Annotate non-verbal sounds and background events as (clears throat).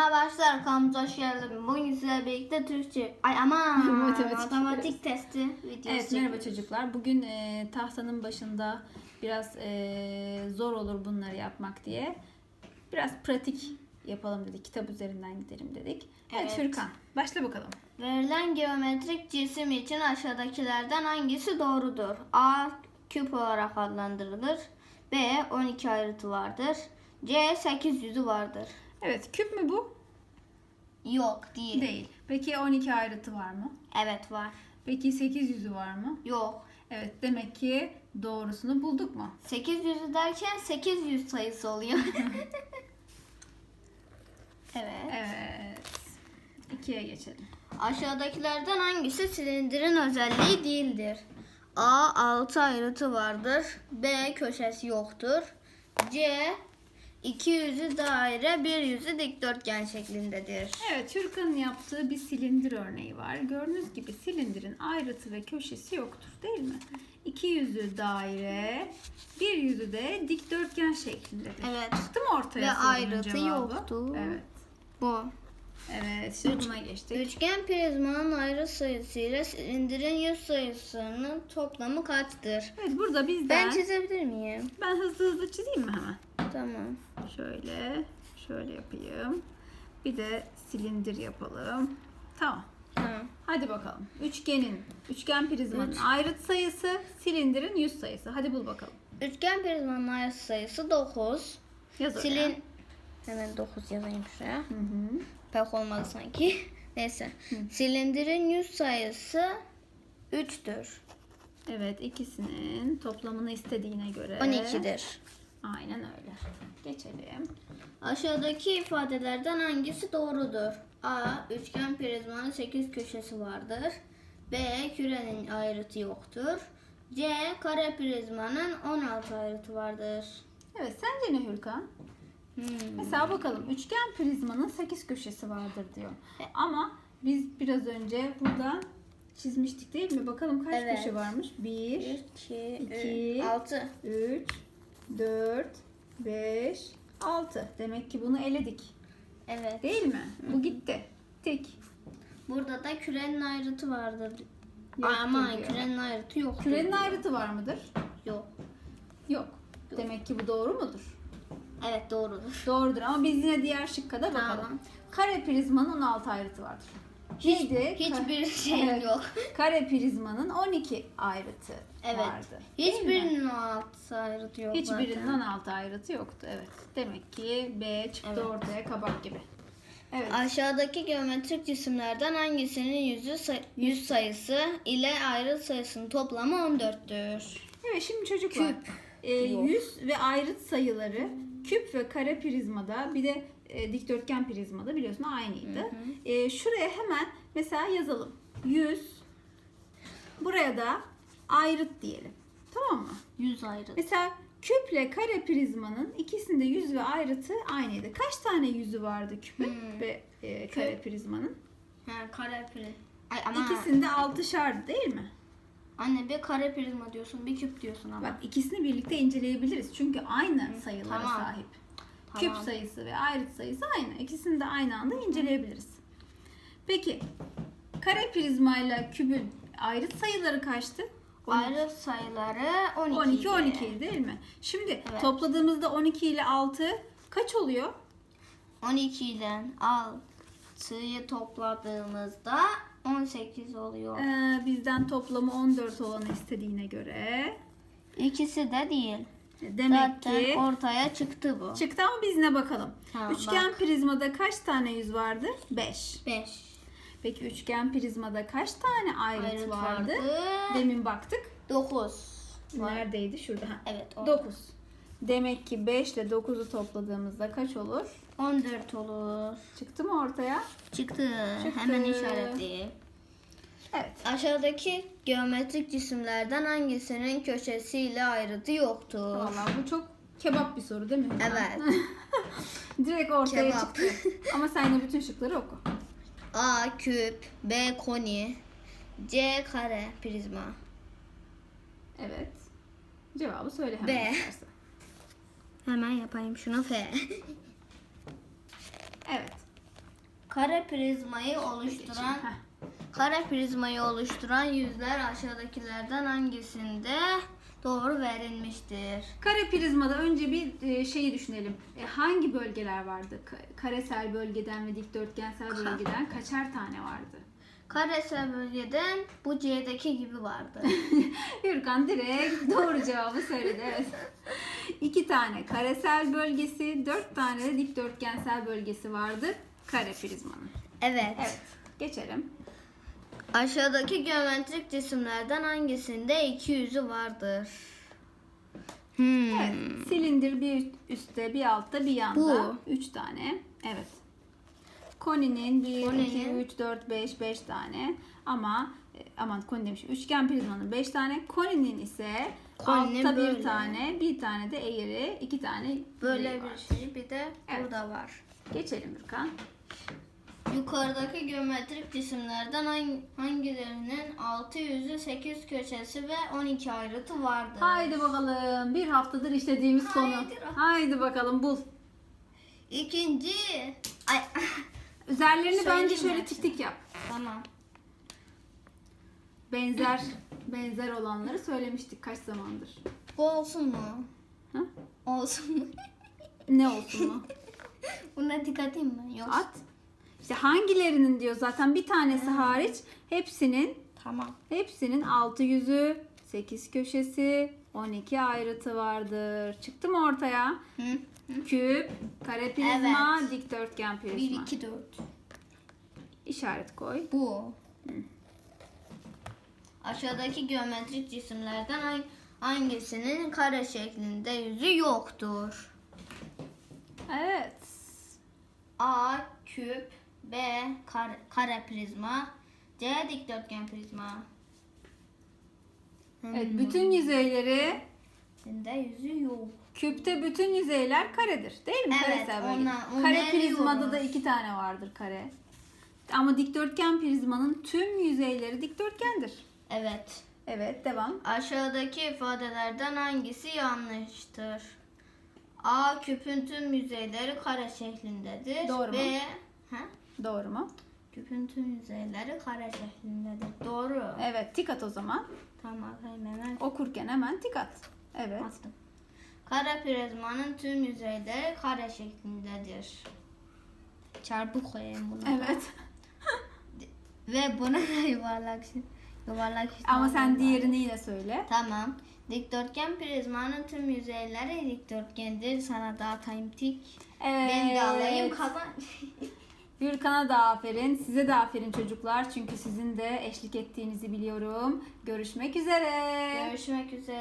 Merhabalar kanalımıza hoş geldiniz. Bugün sizlerle birlikte Türkçe, ay ama (laughs) Matematik matematik, testi videosu Evet merhaba çocuklar. Bugün e, tahtanın başında biraz e, zor olur bunları yapmak diye biraz pratik yapalım dedik. Kitap üzerinden gidelim dedik. Evet, Evet. Fürkan başla bakalım. Verilen geometrik cisim için aşağıdakilerden hangisi doğrudur? A. Küp olarak adlandırılır. B. 12 ayrıtı vardır. C. 8 yüzü vardır. Evet küp mü bu? Yok değil. Değil. Peki 12 ayrıtı var mı? Evet var. Peki 8 yüzü var mı? Yok. Evet demek ki doğrusunu bulduk mu? 8 yüzü derken 800 sayısı oluyor. (laughs) evet. Evet. 2'ye geçelim. Aşağıdakilerden hangisi silindirin özelliği değildir? A. 6 ayrıtı vardır. B. Köşesi yoktur. C. İki yüzü daire, bir yüzü dikdörtgen şeklindedir. Evet, Türkan'ın yaptığı bir silindir örneği var. Gördüğünüz gibi silindirin ayrıtı ve köşesi yoktur değil mi? İki yüzü daire, bir yüzü de dikdörtgen şeklindedir. Evet. Çıktı mı ortaya Ve ayrıtı cevabı? yoktu. Evet. Bu. Evet, buna geçtik. Üçgen prizmanın ayrı sayısı ile silindirin yüz sayısının toplamı kaçtır? Evet, burada bizden... Ben çizebilir miyim? Ben hızlı hızlı çizeyim mi hemen? Tamam. Şöyle, şöyle yapayım. Bir de silindir yapalım. Tamam. Tamam. Hadi bakalım. Üçgenin, üçgen prizmanın Üç. ayrıt sayısı, silindirin yüz sayısı. Hadi bul bakalım. Üçgen prizmanın ayrı sayısı 9. Yaz oraya. Silin hemen 9 yazayım şuraya. Hı hı. Pek olmadı sanki. (laughs) Neyse. Silindirin yüz sayısı 3'tür. Evet ikisinin toplamını istediğine göre 12'dir. Aynen öyle. Geçelim. Aşağıdaki ifadelerden hangisi doğrudur? A. Üçgen prizmanın 8 köşesi vardır. B. Kürenin ayrıtı yoktur. C. Kare prizmanın 16 ayrıtı vardır. Evet sence ne Hürkan? Hmm. Mesela bakalım üçgen prizmanın 8 köşesi vardır diyor. Ama biz biraz önce burada çizmiştik değil mi? Bakalım kaç Evet. köşe varmış? 1, 1, 2, İki. 3, 6. 3, 4, 5, 6. Demek ki bunu eledik. Evet. Değil mi? Bu gitti. Tik. Burada da kürenin ayrıtı vardır. Yoktur Ama diyor. kürenin ayrıtı yoktur. Kürenin ayrıtı var mıdır? Yok. Yok. Demek ki bu doğru mudur? Evet doğrudur. Doğrudur ama biz yine diğer şıkka da bakalım. Tamam. Kare prizmanın 16 ayrıtı vardır. Neydi? Hiçbir Ka- şey Evet. yok. Kare prizmanın 12 ayrıtı Evet. vardı. Hiçbirinin o altı ayrıtı yok Hiçbirinin zaten. 16 ayrıtı yoktu. Evet. Demek ki B çıktı Evet. ortaya kabak gibi. Evet. Aşağıdaki geometrik cisimlerden hangisinin yüzü say- yüz sayısı ile ayrıt sayısının toplamı 14'tür? Evet şimdi çocuklar. Küp. e, yüz ve ayrıt sayıları küp ve kare prizmada bir de e, dikdörtgen prizmada biliyorsun aynıydı. E, şuraya hemen mesela yazalım. 100 buraya da ayrıt diyelim. Tamam mı? Yüz ayrıt. Mesela küple kare prizmanın ikisinde yüz ve ayrıtı aynıydı. Kaç tane yüzü vardı küpün Hmm. ve e, kare prizmanın? Ha, kare prizma. Ama İkisinde altışardı değil mi? Anne bir kare prizma diyorsun bir küp diyorsun ama. Bak ikisini birlikte inceleyebiliriz. Çünkü aynı sayılara tamam. sahip. Tamam. Küp sayısı ve ayrıt sayısı aynı. İkisini de aynı anda inceleyebiliriz. Peki kare prizmayla kübün ayrıt sayıları kaçtı? 12. Ayrıt sayıları 12. 12 idi. 12 değil mi? Şimdi Evet. topladığımızda 12 ile 6 kaç oluyor? 12 ile 6'yı topladığımızda 18 oluyor. Ee, bizden toplamı 14 olanı istediğine göre İkisi de değil. demek Zaten ki ortaya çıktı bu. çıktı ama biz ne bakalım? Tamam, Üçgen prizmada kaç tane yüz vardı? 5. 5. Peki üçgen prizmada kaç tane ayrıt, Ayrıt vardı? vardı. Demin baktık. 9. Neredeydi? Şurada. Ha. Evet. o. 9. Demek ki 5 ile 9'u topladığımızda kaç olur? 14 olur. Çıktı mı ortaya? Çıktı. Çıktı. Hemen işaretleyeyim. Evet. Aşağıdaki geometrik cisimlerden hangisinin köşesiyle ayrıtı yoktur? Vallahi bu çok kebap bir soru değil mi? Evet. (laughs) Direkt ortaya Kebap. çıktı. Ama sen de bütün şıkları oku. A küp, B koni, C kare prizma. Evet. Cevabı söyle hemen B. istersen. Hemen yapayım şunu F. (laughs) Evet. Kare prizmayı oluşturan kare prizmayı oluşturan yüzler aşağıdakilerden hangisinde doğru verilmiştir? Kare prizmada önce bir e, şeyi düşünelim. E, hangi bölgeler vardı? Ka- Karesel bölgeden ve dikdörtgensel bölgeden kaçar tane vardı? Karesel bölgeden bu C'deki gibi vardı. (laughs) Gürkan direkt doğru cevabı söyledi. Evet. İki tane karesel bölgesi, dört tane de dikdörtgensel bölgesi vardı kare prizmanın. Evet. Evet. Geçelim. Aşağıdaki geometrik cisimlerden hangisinde iki yüzü vardır? Hmm. Evet. Silindir bir üstte, bir altta, bir yanda. Bu. Üç tane. Evet. Koninin 1, Koninin. 2, 3, 4, 5, 5 tane. Ama e, aman koni demişim. Üçgen prizmanın 5 tane. Koninin ise Koninin altta böyle. bir tane, bir tane de eğri, iki tane Böyle var. bir şey bir de Evet. burada var. Geçelim Gürkan. Yukarıdaki geometrik cisimlerden hang- hangilerinin 6 yüzü, 8 köşesi ve 12 ayrıtı vardır? Haydi bakalım. Bir haftadır işlediğimiz konu. Haydi. Haydi bakalım bul. İkinci. Ay. (laughs) Üzerlerini bence Söyleyeyim şöyle ben tik tik yap. tamam. Benzer (clears throat) benzer olanları söylemiştik kaç zamandır. Bu olsun mu? Ha? Olsun mu? (laughs) Ne olsun mu? (laughs) Buna dikkat edeyim mi? Yok. At. İşte hangilerinin diyor zaten bir tanesi hariç hepsinin Tamam. hepsinin 6 yüzü, 8 köşesi, 12 ayrıtı vardır. Çıktı mı ortaya? Hı? Küp, kare prizma, Evet. dikdörtgen 1, prizma. 2, 4. İşaret koy. Bu. Aşağıdaki geometrik cisimlerden hang- hangisinin kare şeklinde yüzü yoktur? Evet. A. Küp B. Kare, kare prizma C. Dikdörtgen prizma Evet, bütün yüzeyleri Şimdi yüzü yok. küpte bütün yüzeyler karedir. Değil mi? Evet, Karesel bölge. ona- onu kare prizmada da iki tane vardır kare. Ama dikdörtgen prizmanın tüm yüzeyleri dikdörtgendir. Evet. Evet, devam. Aşağıdaki ifadelerden hangisi yanlıştır? A. Küpün tüm yüzeyleri kare şeklindedir. Doğru mu? B. Ha? Doğru mu? Küpün tüm yüzeyleri kare şeklindedir. Doğru. Evet, tik at o zaman. Tamam hemen Okurken hemen tik at. Evet. bastım. Kare prizmanın tüm yüzeyleri kare şeklindedir. Çarpı koyayım bunu. Evet. (laughs) Ve buna da yuvarlak yuvarlak Ama sen var. diğerini yine söyle. Tamam. Dikdörtgen prizmanın tüm yüzeyleri dikdörtgendir. Sana dağıtayım tik. Evet. Ben de alayım kazan. (laughs) Gürkan'a da aferin. Size de aferin çocuklar. Çünkü sizin de eşlik ettiğinizi biliyorum. Görüşmek üzere. Görüşmek üzere.